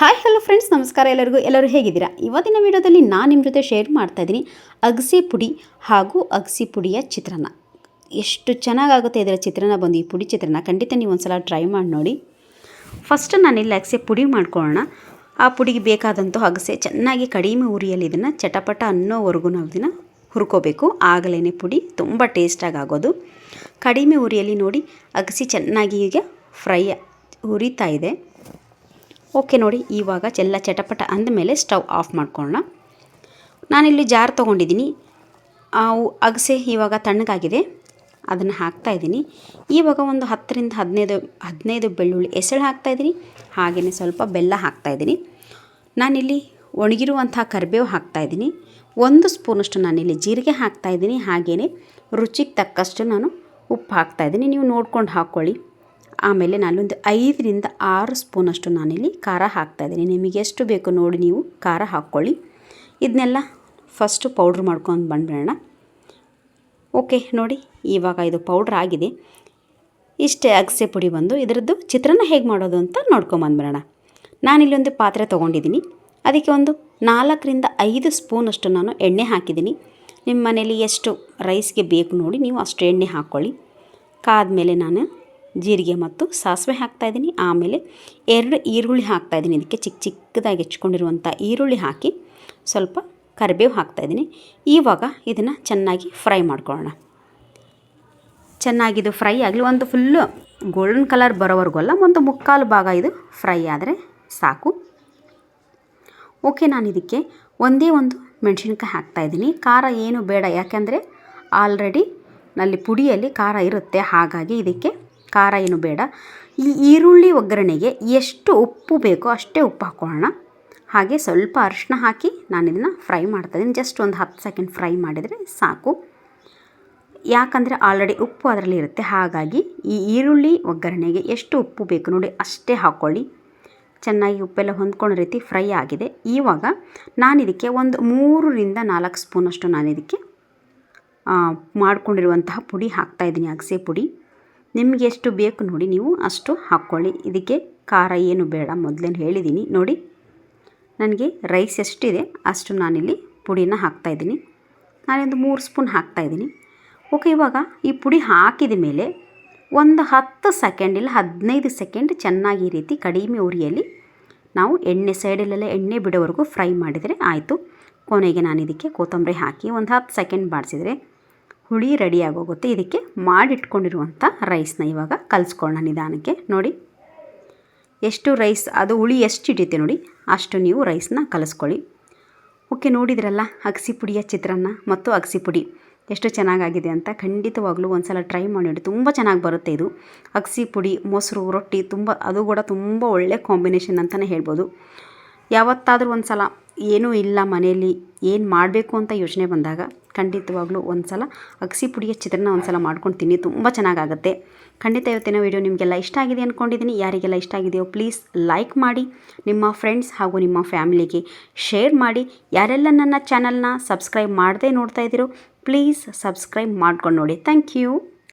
Hi hello friends ನಮಸ್ಕಾರ ಎಲ್ಲರಿಗೂ. ಎಲ್ಲರೂ ಹೇಗಿದ್ದೀರಾ? ಇವತ್ತಿನ ವಿಡಿಯೋದಲ್ಲಿ ನಾನು ನಿಮ್ಮ ಜೊತೆ ಶೇರ್ ಮಾಡ್ತಾ ಇದ್ದೀನಿ ಅಗಸೆ ಪುಡಿ ಹಾಗೂ ಅಗಸಿ ಪುಡಿಯ ಚಿತ್ರಾನ್ನ. ಎಷ್ಟು ಚೆನ್ನಾಗಾಗುತ್ತೆ ಇದರ ಚಿತ್ರಾನ್ನ ಬಂದು ಈ ಪುಡಿ ಚಿತ್ರಾನ್ನ ಖಂಡಿತ ನೀವು ಒಂದು ಸಲ ಟ್ರೈ ಮಾಡಿ ನೋಡಿ. ಫಸ್ಟ್ ನಾನಿಲ್ಲಿ ಅಗಸೆ ಪುಡಿ ಮಾಡ್ಕೊಳ್ಳೋಣ. ಆ ಪುಡಿಗೆ ಬೇಕಾದಂಥ ಅಗಸೆ ಚೆನ್ನಾಗಿ ಕಡಿಮೆ ಉರಿಯಲ್ಲಿ ಇದನ್ನು ಚಟಪಟ ಅನ್ನೋವರೆಗೂ ನಾವು ಇದನ್ನು ಹುರ್ಕೋಬೇಕು. ಆಗಲೇ ಪುಡಿ, ತುಂಬ ಟೇಸ್ಟಾಗಿ ಆಗೋದು. ಕಡಿಮೆ ಉರಿಯಲ್ಲಿ ನೋಡಿ ಅಗಸಿ ಚೆನ್ನಾಗಿ ಈಗ ಫ್ರೈ ಉರಿತಾ ಇದೆ. ಓಕೆ ನೋಡಿ, ಇವಾಗ ಚೆಲ್ಲ ಚಟಪಟ ಅಂದಮೇಲೆ ಸ್ಟವ್ ಆಫ್ ಮಾಡ್ಕೊಳ್ಳೋಣ. ನಾನಿಲ್ಲಿ ಜಾರ್ ತೊಗೊಂಡಿದ್ದೀನಿ. ಅಗಸೆ ಇವಾಗ ತಣ್ಣಗಾಗಿದೆ. ಅದನ್ನು ಹಾಕ್ತಾ ಇದ್ದೀನಿ. ಇವಾಗ ಒಂದು ಹತ್ತರಿಂದ ಹದಿನೈದು ಹದಿನೈದು ಬೆಳ್ಳುಳ್ಳಿ ಎಸಳು ಹಾಕ್ತಾಯಿದ್ದೀನಿ ಹಾಗೆಯೇ ಸ್ವಲ್ಪ ಬೆಲ್ಲ ಹಾಕ್ತಾಯಿದ್ದೀನಿ ನಾನಿಲ್ಲಿ ಒಣಗಿರುವಂಥ ಕರಿಬೇವು ಹಾಕ್ತಾಯಿದ್ದೀನಿ ಒಂದು ಸ್ಪೂನಷ್ಟು ನಾನಿಲ್ಲಿ ಜೀರಿಗೆ ಹಾಕ್ತಾಯಿದ್ದೀನಿ ಹಾಗೆಯೇ ರುಚಿಗೆ ತಕ್ಕಷ್ಟು ನಾನು ಉಪ್ಪು ಹಾಕ್ತಾಯಿದ್ದೀನಿ ನೀವು ನೋಡ್ಕೊಂಡು ಹಾಕ್ಕೊಳ್ಳಿ ಆಮೇಲೆ ನಾನೊಂದು ಐದರಿಂದ ಆರು ಸ್ಪೂನಷ್ಟು ನಾನಿಲ್ಲಿ ಖಾರ ಹಾಕ್ತಾಯಿದ್ದೀನಿ ನಿಮಗೆ ಎಷ್ಟು ಬೇಕು ನೋಡಿ ನೀವು ಖಾರ ಹಾಕ್ಕೊಳ್ಳಿ. ಇದನ್ನೆಲ್ಲ ಫಸ್ಟು ಪೌಡ್ರ್ ಮಾಡ್ಕೊಂಡು ಬಂದ್ಬಿಡೋಣ. ಓಕೆ ನೋಡಿ ಇವಾಗ ಇದು ಪೌಡ್ರ್ ಆಗಿದೆ. ಇಷ್ಟೇ ಅಗಸೆ ಪುಡಿ ಬಂದು ಇದರದ್ದು ಚಿತ್ರಾನ್ನ ಹೇಗೆ ಮಾಡೋದು ಅಂತ ನೋಡ್ಕೊಂಬಂದ್ಬಿಡೋಣ ನಾನಿಲ್ಲಿ ಒಂದು ಪಾತ್ರೆ ತೊಗೊಂಡಿದ್ದೀನಿ. ಅದಕ್ಕೆ ಒಂದು ನಾಲ್ಕರಿಂದ ಐದು ಸ್ಪೂನಷ್ಟು ನಾನು ಎಣ್ಣೆ ಹಾಕಿದ್ದೀನಿ. ನಿಮ್ಮ ಮನೇಲಿ ಎಷ್ಟು ರೈಸ್ಗೆ ಬೇಕು ನೋಡಿ ನೀವು ಅಷ್ಟು ಎಣ್ಣೆ ಹಾಕ್ಕೊಳ್ಳಿ. ಕಾದ್ಮೇಲೆ ನಾನು ಜೀರಿಗೆ ಮತ್ತು ಸಾಸಿವೆ ಹಾಕ್ತಾಯಿದ್ದೀನಿ ಆಮೇಲೆ ಎರಡು ಈರುಳ್ಳಿ ಹಾಕ್ತಾಯಿದ್ದೀನಿ ಇದಕ್ಕೆ ಚಿಕ್ಕ ಚಿಕ್ಕದಾಗಿ ಹೆಚ್ಕೊಂಡಿರುವಂಥ ಈರುಳ್ಳಿ ಹಾಕಿ ಸ್ವಲ್ಪ ಕರಿಬೇವು ಹಾಕ್ತಾಯಿದ್ದೀನಿ ಇವಾಗ ಇದನ್ನು ಚೆನ್ನಾಗಿ ಫ್ರೈ ಮಾಡ್ಕೊಳ್ಳೋಣ. ಚೆನ್ನಾಗಿದು ಫ್ರೈ ಆಗಲಿ, ಒಂದು ಫುಲ್ಲು ಗೋಲ್ಡನ್ ಕಲರ್ ಬರೋವರೆಗೂ ಅಲ್ಲ ಒಂದು ಮುಕ್ಕಾಲು ಭಾಗ ಇದು ಫ್ರೈ ಆದರೆ ಸಾಕು. ಓಕೆ ನಾನು ಇದಕ್ಕೆ ಒಂದೇ ಒಂದು ಮೆಣಸಿನ್ಕಾಯಿ ಹಾಕ್ತಾಯಿದ್ದೀನಿ ಖಾರ ಏನು ಬೇಡ, ಯಾಕೆಂದರೆ ಆಲ್ರೆಡಿ ನಲ್ಲಿ ಪುಡಿಯಲ್ಲಿ ಖಾರ ಇರುತ್ತೆ. ಹಾಗಾಗಿ ಇದಕ್ಕೆ ಖಾರ ಏನು ಬೇಡ. ಈ ಈರುಳ್ಳಿ ಒಗ್ಗರಣೆಗೆ ಎಷ್ಟು ಉಪ್ಪು ಬೇಕೋ ಅಷ್ಟೇ ಉಪ್ಪು ಹಾಕ್ಕೊಳ್ಳೋಣ ಹಾಗೆ ಸ್ವಲ್ಪ ಅರಿಶಿನ ಹಾಕಿ ನಾನು ಇದನ್ನು ಫ್ರೈ ಮಾಡ್ತಾಯಿದ್ದೀನಿ ಜಸ್ಟ್ ಒಂದು ಹತ್ತು ಸೆಕೆಂಡ್ ಫ್ರೈ ಮಾಡಿದರೆ ಸಾಕು. ಯಾಕಂದರೆ ಆಲ್ರೆಡಿ ಉಪ್ಪು ಅದರಲ್ಲಿ ಇರುತ್ತೆ. ಹಾಗಾಗಿ ಈ ಈರುಳ್ಳಿ ಒಗ್ಗರಣೆಗೆ ಎಷ್ಟು ಉಪ್ಪು ಬೇಕು ನೋಡಿ ಅಷ್ಟೇ ಹಾಕ್ಕೊಳ್ಳಿ ಚೆನ್ನಾಗಿ ಉಪ್ಪೆಲ್ಲ ಹೊಂದ್ಕೊಳ್ಳೋ ರೀತಿ ಫ್ರೈ ಆಗಿದೆ. ಇವಾಗ ನಾನಿದಕ್ಕೆ ಒಂದು ಮೂರರಿಂದ ನಾಲ್ಕು ಸ್ಪೂನಷ್ಟು ನಾನು ಇದಕ್ಕೆ ಆ, ಮಾಡ್ಕೊಂಡಿರುವಂತಹ ಪುಡಿ ಹಾಕ್ತಾಯಿದ್ದೀನಿ ಅಗಸೆ ಪುಡಿ. ನಿಮಗೆ ಎಷ್ಟು ಬೇಕು ನೋಡಿ ನೀವು ಅಷ್ಟು ಹಾಕ್ಕೊಳ್ಳಿ. ಇದಕ್ಕೆ ಖಾರ ಏನು ಬೇಡ, ಮೊದಲೇನು ಹೇಳಿದ್ದೀನಿ ನೋಡಿ, ನನಗೆ ರೈಸ್ ಎಷ್ಟಿದೆ ಅಷ್ಟು ನಾನಿಲ್ಲಿ ಪುಡಿನ ಹಾಕ್ತಾಯಿದ್ದೀನಿ ನಾನೊಂದು ಮೂರು ಸ್ಪೂನ್ ಹಾಕ್ತಾಯಿದ್ದೀನಿ ಓಕೆ, ಇವಾಗ ಈ ಪುಡಿ ಹಾಕಿದ ಮೇಲೆ ಒಂದು ಹತ್ತು ಸೆಕೆಂಡ್ ಇಲ್ಲ ಹದಿನೈದು ಸೆಕೆಂಡ್ ಚೆನ್ನಾಗಿ ಈ ರೀತಿ ಕಡಿಮೆ ಉರಿಯಲ್ಲಿ ನಾವು ಎಣ್ಣೆ ಸೈಡಲ್ಲೆಲ್ಲ ಎಣ್ಣೆ ಬಿಡೋವರೆಗೂ ಫ್ರೈ ಮಾಡಿದರೆ ಆಯಿತು. ಕೊನೆಗೆ ನಾನು ಇದಕ್ಕೆ ಕೊತ್ತಂಬರಿ ಹಾಕಿ ಒಂದು ಹತ್ತು ಸೆಕೆಂಡ್ ಬಾಡಿಸಿದರೆ ಹುಳಿ ರೆಡಿ ಆಗೋಗುತ್ತೆ. ಇದಕ್ಕೆ ಮಾಡಿಟ್ಕೊಂಡಿರುವಂಥ ರೈಸ್ನ ಇವಾಗ ಕಲಿಸ್ಕೊಳ್ಳೋಣ ನಿಧಾನಕ್ಕೆ. ನೋಡಿ, ಎಷ್ಟು ರೈಸ್ ಅದು ಹುಳಿ ಎಷ್ಟು ಹಿಡಿಯುತ್ತೆ ನೋಡಿ. ಅಷ್ಟು ನೀವು ರೈಸ್ನ ಕಲಿಸ್ಕೊಳ್ಳಿ. ಓಕೆ ನೋಡಿದ್ರಲ್ಲ, ಅಗಸಿ ಪುಡಿಯ ಚಿತ್ರಾನ್ನ ಮತ್ತು ಅಗಸಿ ಪುಡಿ. ಎಷ್ಟು ಚೆನ್ನಾಗಾಗಿದೆ ಅಂತ ಖಂಡಿತವಾಗ್ಲೂ ಒಂದು ಸಲ ಟ್ರೈ ಮಾಡಿ ನೋಡಿ. ತುಂಬ ಚೆನ್ನಾಗಿ ಬರುತ್ತೆ ಇದು. ಅಗಸಿ ಪುಡಿ, ಮೊಸರು, ರೊಟ್ಟಿ, ತುಂಬ, ಅದು ಕೂಡ ತುಂಬ ಒಳ್ಳೆ ಕಾಂಬಿನೇಷನ್ ಅಂತಲೇ ಹೇಳ್ಬೋದು. ಯಾವತ್ತಾದರೂ ಒಂದು ಸಲ ಏನೂ ಇಲ್ಲ ಮನೆಯಲ್ಲಿ, ಏನು ಮಾಡಬೇಕು ಅಂತ ಯೋಚನೆ ಬಂದಾಗ ಖಂಡಿತವಾಗ್ಲೂ ಒಂದು ಸಲ ಅಗಸಿ ಪುಡಿಯ ಚಿತ್ರನ ಒಂದು ಸಲ ಮಾಡ್ಕೊಂಡು ತಿನ್ನಿ, ತುಂಬ ಚೆನ್ನಾಗಾಗುತ್ತೆ. ಖಂಡಿತ ಇವತ್ತಿನ ವಿಡಿಯೋ ನಿಮಗೆಲ್ಲ ಇಷ್ಟ ಆಗಿದೆ ಅಂದ್ಕೊಂಡಿದ್ದೀನಿ ಯಾರಿಗೆಲ್ಲ ಇಷ್ಟ ಆಗಿದೆಯೋ ಪ್ಲೀಸ್ ಲೈಕ್ ಮಾಡಿ, ನಿಮ್ಮ ಫ್ರೆಂಡ್ಸ್ ಹಾಗೂ ನಿಮ್ಮ ಫ್ಯಾಮಿಲಿಗೆ ಶೇರ್ ಮಾಡಿ. ಯಾರೆಲ್ಲ ನನ್ನ ಚಾನಲ್ನ ಸಬ್ಸ್ಕ್ರೈಬ್ ಮಾಡದೇ ನೋಡ್ತಾ ಇದ್ದೀರೋ ಪ್ಲೀಸ್ ಸಬ್ಸ್ಕ್ರೈಬ್ ಮಾಡ್ಕೊಂಡು ನೋಡಿ. Thank you